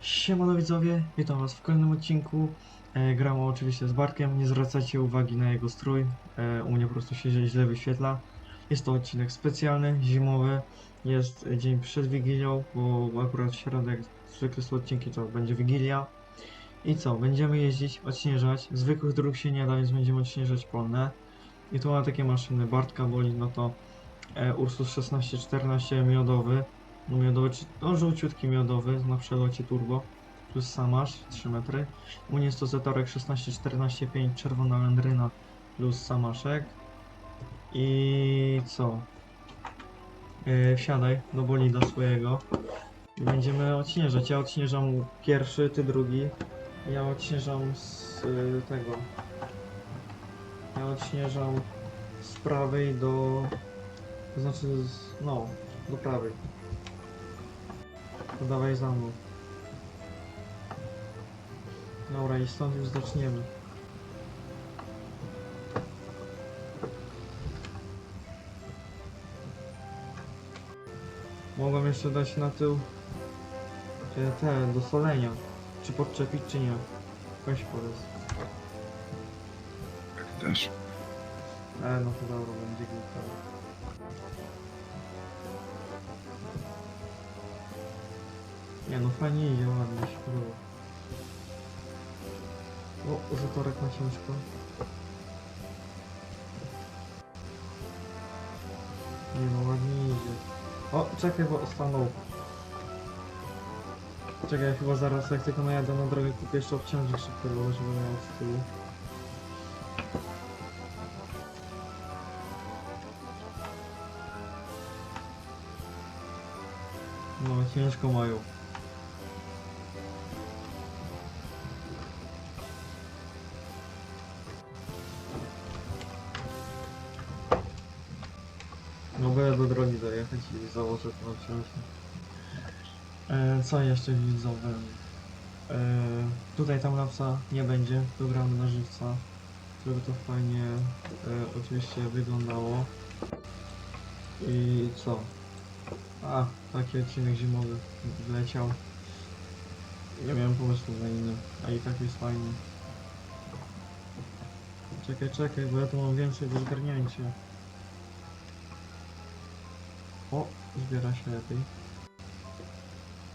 Siemano widzowie, witam was w kolejnym odcinku. E, gram oczywiście z Bartkiem, nie zwracajcie uwagi na jego strój, e, u mnie po prostu się źle wyświetla. Jest to odcinek specjalny, zimowy, jest dzień przed Wigilią, bo akurat w środę, jak zwykle są odcinki, to będzie Wigilia. I co, będziemy jeździć, odśnieżać, zwykłych dróg się nie da, więc będziemy odśnieżać polne. I tu mam takie maszyny, Bartka boli, no to e, Ursus 1614 miodowy, miodowy, no żółciutki miodowy na przelocie turbo, plus Samasz 3 metry. U mnie jest to Zetorek 16-14-5 czerwona landryna plus Samaszek. I co? Yy, wsiadaj do bolida swojego i będziemy odśnieżać. Ja odśnieżam pierwszy, ty drugi. Ja odśnieżam z y, tego. Ja odśnieżam z prawej do. To znaczy, z, no, do prawej. To dawaj za mną. Dobra, i stąd już zaczniemy. Mogłem jeszcze dać na tył te, te do solenia. Czy podczepić, czy nie? Weź powiedz. Też. E, no to dobra, będzie głupo. Nie no, fajnie idzie, ładnie się podoba. O, zatorek na ciężko. Nie no, ładnie idzie. O, czekaj, bo stanął. Czekaj, chyba zaraz jak tylko najadę na drogę kupię jeszcze obciążnik szybkiego, żeby miał z tyłu. No, ciężko mają. No będę do drogi dojechać i założę to obciążnik. E, co jeszcze widzowe? E, tutaj tam lapsa nie będzie, programy na żywca, żeby to fajnie e, oczywiście wyglądało. I co? A, taki odcinek zimowy wleciał. Nie miałem pomysłu na inny, a i tak jest fajny. Czekaj, czekaj, bo ja tu mam więcej do zgarnięcia. O, zbiera się lepiej.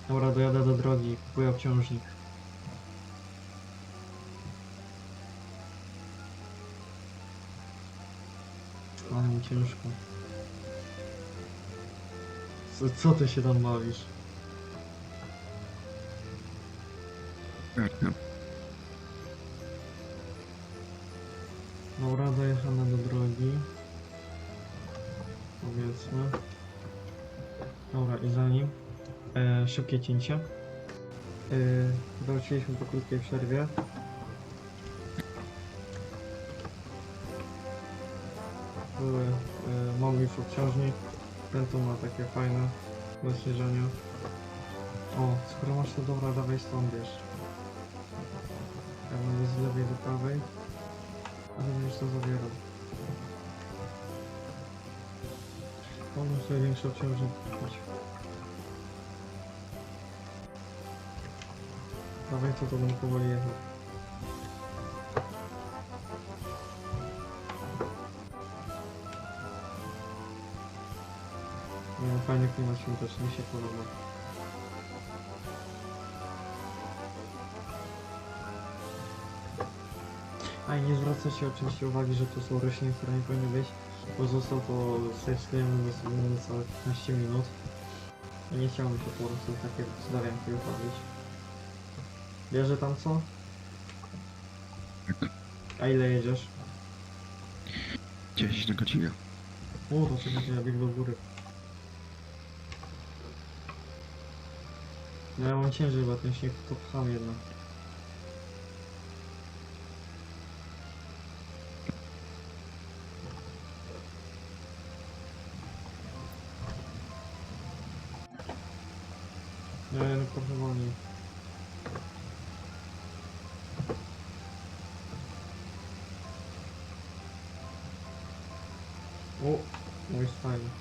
Dobra, dojadę do drogi, kupuję obciążnik. Ale mi ciężko. Co, co ty się tam bawisz? Dobra, dojechane do drogi. Powiedzmy. Dobra, i za nim e, szybkie cięcie. E, wróciliśmy po krótkiej przerwie. Były, e, mamy już obciążnik. Ten tu ma takie fajne rozszerzenia. O, skoro masz to dobra, dawaj stąd wiesz. Ja będę z lewej do prawej. A ty będziesz to zabierał. Pomóż obciążnik kupić. Dawaj to, to będę powoli jechał. No, fajny klimat świąteczny, mi się podoba. A i nie zwracajcie oczywiście uwagi, że to są rośliny, które nie powinny być, bo został to sobie niecałe 15 minut. I nie chciało mi się po prostu takie cudawianki wypalić. Bierze tam co? A ile jedziesz? 10 na godzinę. O, to czekaj, ja bieg do góry. No ja mam ciężej, bo ten śnieg to pcham jednak. É, não compro bonito. Oh, um espalho.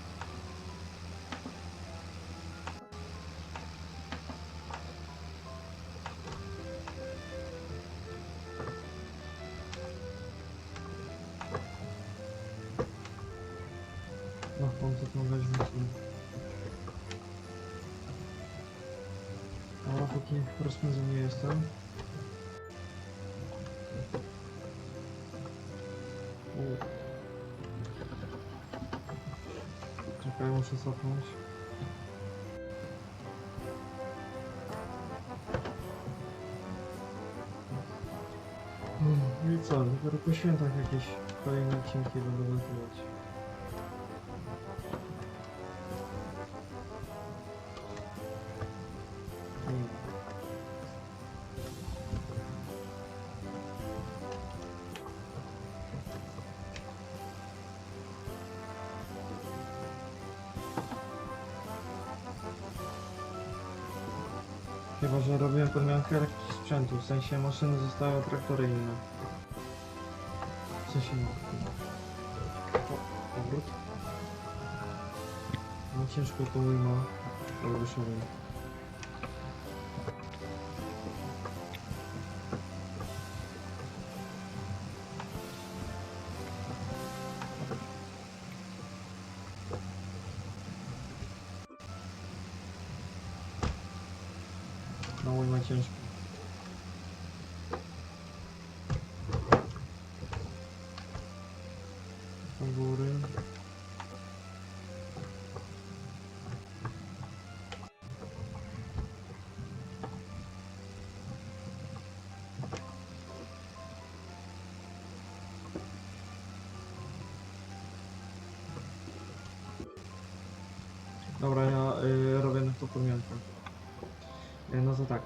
Nós vamos ter que mudar de póki rozpędzony jestem. Czekaj, muszę cofnąć. Mm, I co, dopiero po świętach jakieś kolejne odcinki będą nagrywać. Chyba, że robiłem podmiankę lekkich sprzętu, w sensie maszyny zostały traktory inne. W sensie no. O, powrót. No ciężko to ujma, ale wyszedłem. No ujma ciężko. Do góry. Dobra, ja y, robię na to podmiankę. To tak.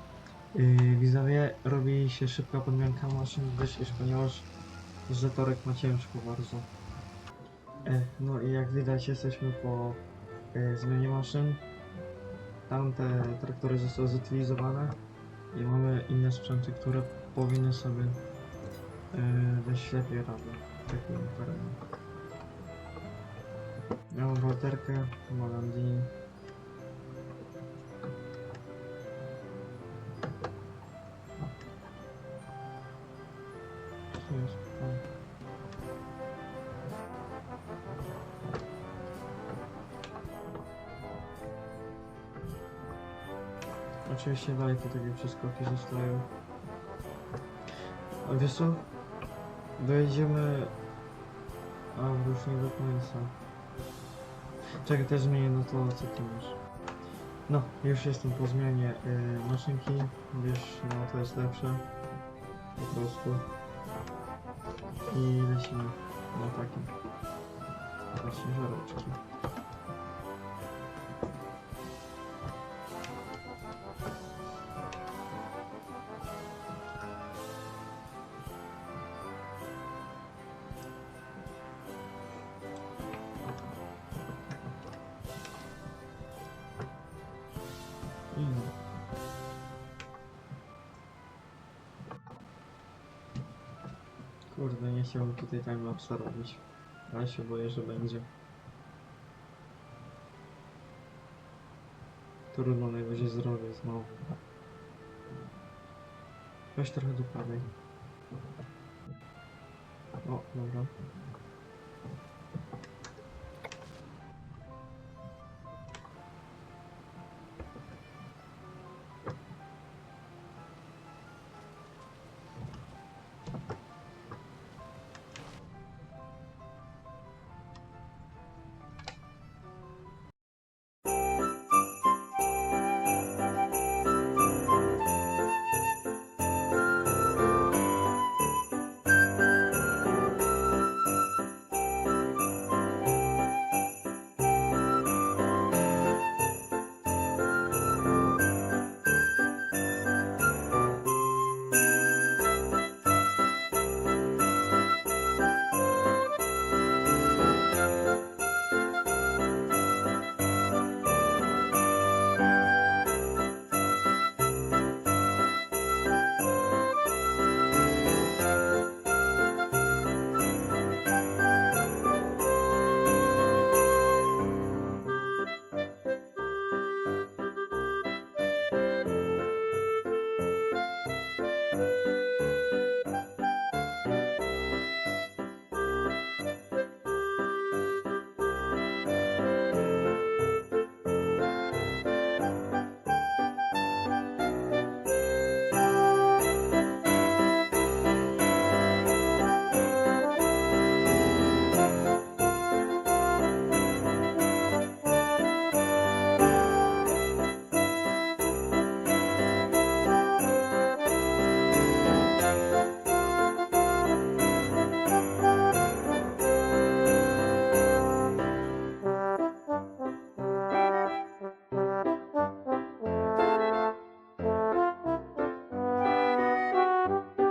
Y, widzowie, robi się szybka podmianka maszyn, iż ponieważ Zetorek ma ciężko bardzo. E, no i jak widać jesteśmy po e, zmianie maszyn. Tamte traktory zostały zutylizowane i mamy inne sprzęty, które powinny sobie e, dać lepiej radę takim terenie. Ja mam walterkę, mam O. Oczywiście dalej to takie przeskoki zostają. A wiesz co? Dojedziemy... A, już nie do końca. Czekaj, też zmienię no to, co ty masz. No, już jestem po zmianie y, maszynki. Wiesz, no to jest lepsze. Po prostu. I lecimy na takim. Właśnie żareczki. I Kurde, nie chciałbym tutaj timelapsa robić. Ale się boję, że będzie. Trudno najwyżej zrobię znowu. Weź trochę do prawej. O, dobra.